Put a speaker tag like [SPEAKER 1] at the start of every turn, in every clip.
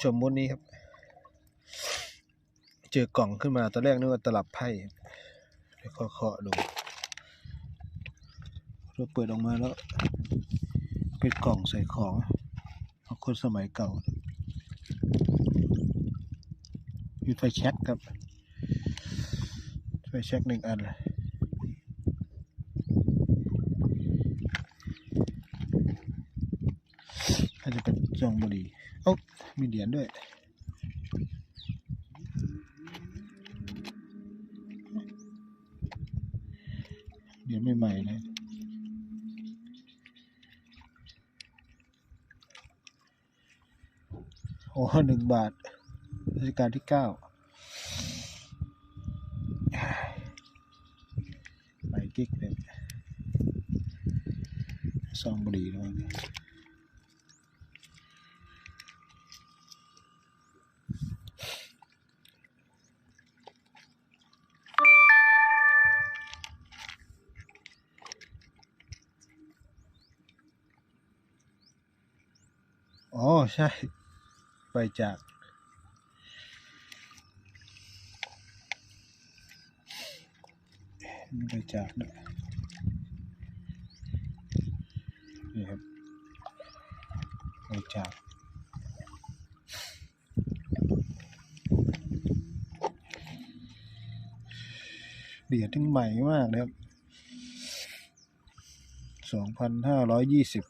[SPEAKER 1] ชมมุนนี้ครับ เจอกล่องขึ้นมาตอนแรกนึกว่าตลับไพ่แล้วก็เคาะดูเราเปิดออกมาแล้ว เป็นกล่องใส่ของของคนสมัยเก่ามีไฟแช็กครับไฟแช็กหนึ่งอันอาจจะเป็นซองบุรี อ้มีเหรียญด้วยเหรียญใหม่ๆเลยโอ้หนึ่งบาทรัชกาลที่เก้าใบกิ๊กเลยซองบุหรี่ด้วย อ๋อ ใช่ ไปจาก ไปจากด้วยนี่ครับไปจากเหรียญที่ใหม่มากนะครับสองพันห้าร้อยยี่สิบ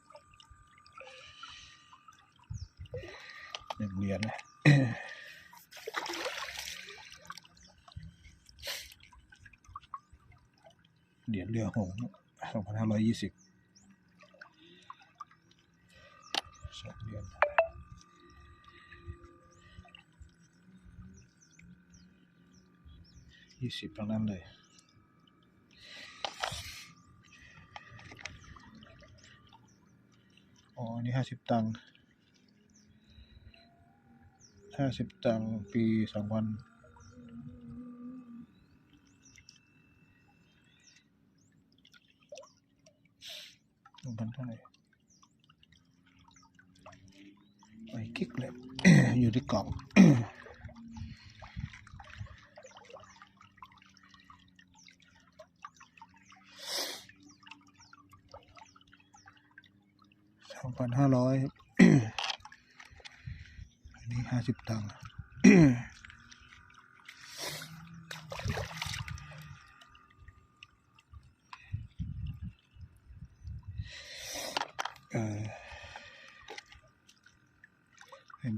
[SPEAKER 1] หนึ่งเหรียญนะเหรียญเรือหงสองพันห้าร้อยยี่สิบสองเหรียญยี่สิบทั้งนั้นเลยอ๋อนี่ห้าสิบตังค์ ห้าสิบตังปีสองพันสองพันเท่าไหร่ไปกิ๊กเลยอยู่ที่กล่องสองพันห้าร้อย นี่ห้าสิบตังค์เออ